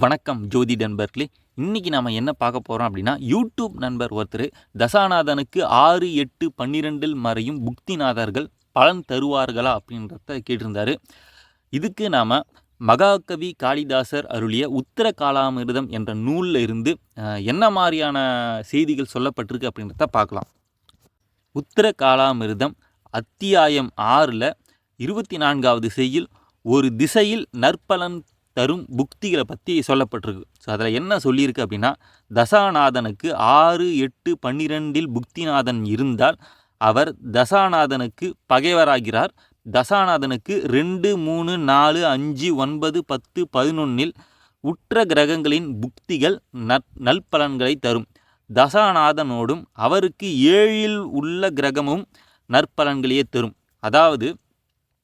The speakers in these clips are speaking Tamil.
வணக்கம் ஜோதி நண்பர்களே. இன்றைக்கி நாம் என்ன பார்க்க போகிறோம் அப்படின்னா யூடியூப் நண்பர் ஒருத்தர் தசாநாதனுக்கு ஆறு எட்டு பன்னிரெண்டில் மறையும் புக்திநாதர்கள் பலன் தருவார்களா அப்படின்றத கேட்டிருந்தார். இதுக்கு நாம் மகாகவி காளிதாசர் அருளிய உத்தர காலாமிருதம் என்ற நூலில் இருந்து என்ன மாதிரியான செய்திகள் சொல்லப்பட்டிருக்கு அப்படின்றத பார்க்கலாம். உத்தர காலாமிருதம் அத்தியாயம் ஆறில் இருபத்தி நான்காவது செய்யில் ஒரு திசையில் நற்பலன் தரும் புக்திகளை பற்றி சொல்லப்பட்டிருக்கு. ஸோ அதில் என்ன சொல்லியிருக்கு அப்படின்னா தசாநாதனுக்கு ஆறு எட்டு பன்னிரெண்டில் புக்திநாதன் இருந்தால் அவர் தசாநாதனுக்கு பகைவராகிறார். தசாநாதனுக்கு ரெண்டு மூணு நாலு அஞ்சு ஒன்பது பத்து பதினொன்னில் உற்ற கிரகங்களின் புக்திகள் நற் நற்பலன்களை தரும். தசாநாதனோடும் அவருக்கு ஏழில் உள்ள கிரகமும் நற்பலன்களையே தரும். அதாவது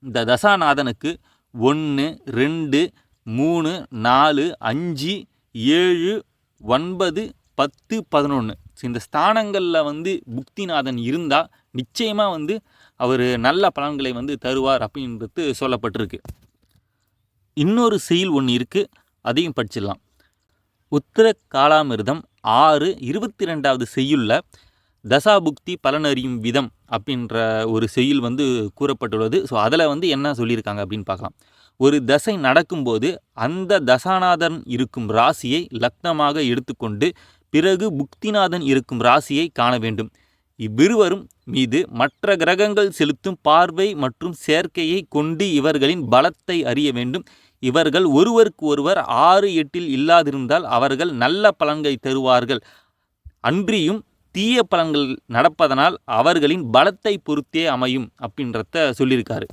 இந்த தசாநாதனுக்கு ஒன்று ரெண்டு மூணு நாலு அஞ்சு ஏழு ஒன்பது பத்து பதினொன்று இந்த ஸ்தானங்களில் வந்து புக்திநாதன் இருந்தால் நிச்சயமாக வந்து அவர் நல்ல பலன்களை வந்து தருவார் அப்படின்றது சொல்லப்பட்டிருக்கு. இன்னொரு செயல் ஒன்று இருக்குது அதையும் படிச்சிடலாம். உத்தர காலாமிர்தம் ஆறு இருபத்தி ரெண்டாவது செய்யுள்ள தசாபுக்தி பலனறியும் விதம் அப்படின்ற ஒரு செய்யுள் வந்து கூறப்பட்டுள்ளது. ஸோ அதில் வந்து என்ன சொல்லியிருக்காங்க அப்படின்னு பார்க்கலாம். ஒரு தசை நடக்கும்போது அந்த தசாநாதன் இருக்கும் ராசியை லக்னமாக எடுத்துக்கொண்டு பிறகு புக்திநாதன் இருக்கும் ராசியை காண வேண்டும். இவ்விருவரும் மீது மற்ற கிரகங்கள் செலுத்தும் பார்வை மற்றும் சேர்க்கையை கொண்டு இவர்களின் பலத்தை அறிய வேண்டும். இவர்கள் ஒருவருக்கு ஒருவர் ஆறு எட்டில் இல்லாதிருந்தால் அவர்கள் நல்ல பலன்களை தருவார்கள். அன்றியும் தீய பலன்கள் நடப்பதனால் அவர்களின் பலத்தை பொறுத்தே அமையும் அப்படின்றத சொல்லியிருக்காரு.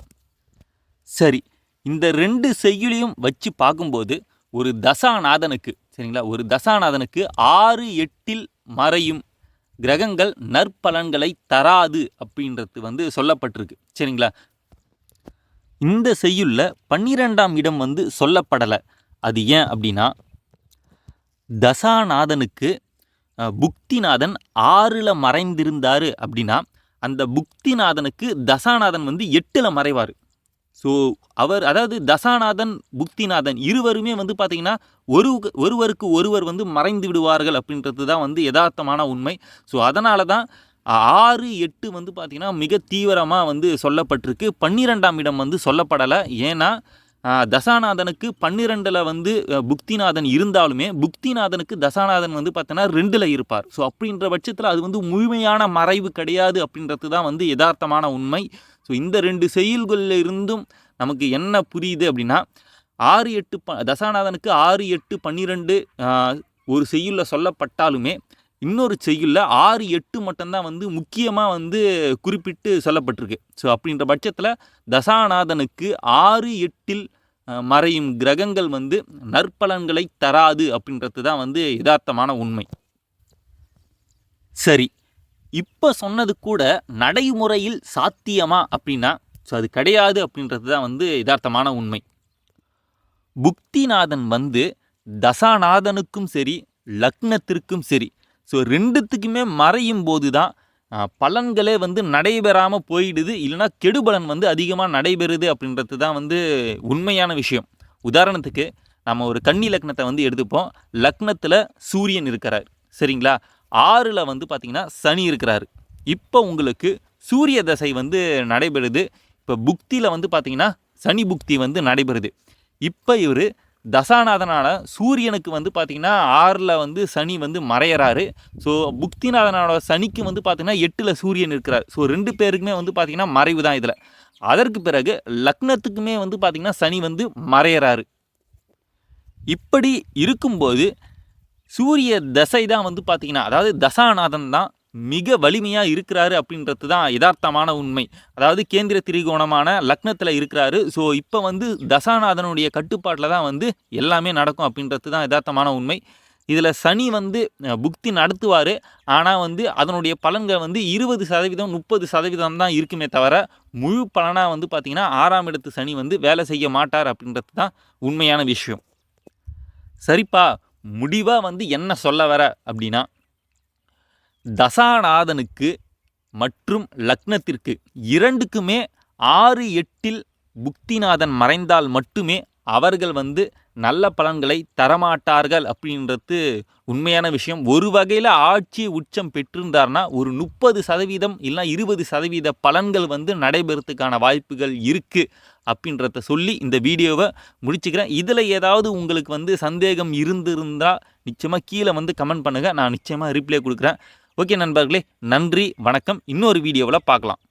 சரி இந்த ரெண்டு செய்யுளையும் வச்சு பார்க்கும்போது ஒரு தசாநாதனுக்கு சரிங்களா? ஒரு தசாநாதனுக்கு ஆறு எட்டில் மறையும் கிரகங்கள் நற்பலன்களை தராது அப்படின்றது வந்து சொல்லப்பட்டிருக்கு சரிங்களா? இந்த செய்யுள்ள பன்னிரெண்டாம் இடம் வந்து சொல்லப்படலை. அது ஏன் அப்படின்னா தசாநாதனுக்கு புக்திநாதன் ஆறில் மறைந்திருந்தார் அப்படின்னா அந்த புக்திநாதனுக்கு தசாநாதன் வந்து எட்டில் மறைவார். ஸோ அவர் அதாவது தசாநாதன் புக்திநாதன் இருவருமே வந்து பார்த்திங்கன்னா ஒரு ஒருவருக்கு ஒருவர் வந்து மறைந்து விடுவார்கள் அப்படின்றது தான் வந்து யதார்த்தமான உண்மை. ஸோ அதனால தான் ஆறு எட்டு வந்து பார்த்திங்கன்னா மிக தீவிரமாக வந்து சொல்லப்பட்டிருக்கு. பன்னிரெண்டாம் இடம் வந்து சொல்லப்படலை. ஏன்னா தசாநாதனுக்கு பன்னிரெண்டில் வந்து புக்திநாதன் இருந்தாலுமே புக்திநாதனுக்கு தசாநாதன் வந்து பார்த்தீங்கன்னா ரெண்டில் இருப்பார். ஸோ அப்படின்ற பட்சத்தில் அது வந்து முழுமையான மறைவு கிடையாது அப்படின்றது தான் வந்து யதார்த்தமான உண்மை. ஸோ இந்த ரெண்டு செயல்களில் இருந்தும் நமக்கு என்ன புரியுது அப்படின்னா ஆறு எட்டு ப தசாநாதனுக்கு ஆறு எட்டு பன்னிரெண்டு ஒரு செய்யுளில் சொல்லப்பட்டாலுமே இன்னொரு செய்யுளில் ஆறு எட்டு மட்டும்தான் வந்து முக்கியமாக வந்து குறிப்பிட்டு சொல்லப்பட்டிருக்கு. ஸோ அப்படின்ற பட்சத்தில் தசாநாதனுக்கு ஆறு எட்டில் மறையும் கிரகங்கள் வந்து நற்பலன்களை தராது அப்படின்றது தான் வந்து யதார்த்தமான உண்மை. சரி. இப்போ சொன்னது கூட நடைமுறையில் சாத்தியமா அப்படின்னா ஸோ அது கிடையாது அப்படின்றது தான் வந்து யதார்த்தமான உண்மை. புக்திநாதன் வந்து தசாநாதனுக்கும் சரி லக்னத்திற்கும் சரி ஸோ ரெண்டுத்துக்குமே மறையும் போது தான் பலன்களே வந்து நடைபெறாமல் போயிடுது இல்லைன்னா கெடுபலன் வந்து அதிகமாக நடைபெறுது அப்படின்றது தான் வந்து உண்மையான விஷயம். உதாரணத்துக்கு நம்ம ஒரு கன்னி லக்னத்தை வந்து எடுத்துப்போம். லக்னத்தில் சூரியன் இருக்கிறார். சரிங்களா? ஆறில் வந்து பார்த்திங்கன்னா சனி இருக்கிறாரு. இப்போ உங்களுக்கு சூரிய தசை வந்து நடைபெறுது. இப்போ புக்தியில் வந்து பார்த்திங்கன்னா சனி புக்தி வந்து நடைபெறுது. இப்போ இவர் தசாநாதனால சூரியனுக்கு வந்து பார்த்திங்கன்னா ஆறில் வந்து சனி வந்து மறையிறாரு. ஸோ புக்திநாதனோட சனிக்கு வந்து பார்த்திங்கன்னா எட்டில் சூரியன் இருக்கிறார். ஸோ ரெண்டு பேருக்குமே வந்து பார்த்திங்கன்னா மறைவு தான் இதில். அதற்கு பிறகு லக்னத்துக்குமே வந்து பார்த்திங்கன்னா சனி வந்து மறையிறாரு. இப்படி இருக்கும்போது சூரிய தசை தான் வந்து பார்த்திங்கன்னா அதாவது தசாநாதன் தான் மிக வலிமையாக இருக்கிறாரு அப்படின்றது தான் யதார்த்தமான உண்மை. அதாவது கேந்திர திரிகோணமான லக்னத்தில் இருக்கிறாரு. ஸோ இப்போ வந்து தசாநாதனுடைய கட்டுப்பாட்டில் தான் வந்து எல்லாமே நடக்கும் அப்படின்றது தான் யதார்த்தமான உண்மை. இதில் சனி வந்து புக்தி நடத்துவார். ஆனால் வந்து அதனுடைய பலன்கள் வந்து இருபது சதவீதம் முப்பது சதவீதம் தான் இருக்குமே தவிர முழு பலனாக வந்து பார்த்திங்கன்னா ஆறாம் இடத்து சனி வந்து வேலை செய்ய மாட்டார் அப்படின்றது தான் உண்மையான விஷயம். சரிப்பா. முடிவாக வந்து என்ன சொல்ல வர அப்படின்னா தசாநாதனுக்கு மற்றும் லக்னத்திற்கு இரண்டுக்குமே ஆறு எட்டில் புக்திநாதன் மறைந்தால் மட்டுமே அவர்கள் வந்து நல்ல பலன்களை தரமாட்டார்கள் அப்படின்றது உண்மையான விஷயம். ஒரு வகையில் ஆட்சி உச்சம் பெற்றிருந்தார்னா ஒரு முப்பது சதவீதம் இல்லை இருபது சதவீத பலன்கள் வந்து நடைபெறத்துக்கான வாய்ப்புகள் இருக்குது அப்படின்றத சொல்லி இந்த வீடியோவை முடிச்சுக்கிறேன். இதில் ஏதாவது உங்களுக்கு வந்து சந்தேகம் இருந்திருந்தால் நிச்சயமாக கீழே வந்து கமெண்ட் பண்ணுங்கள் நான் நிச்சயமாக ரிப்ளை கொடுக்குறேன். ஓகே நண்பர்களே நன்றி வணக்கம். இன்னொரு வீடியோவில் பார்க்கலாம்.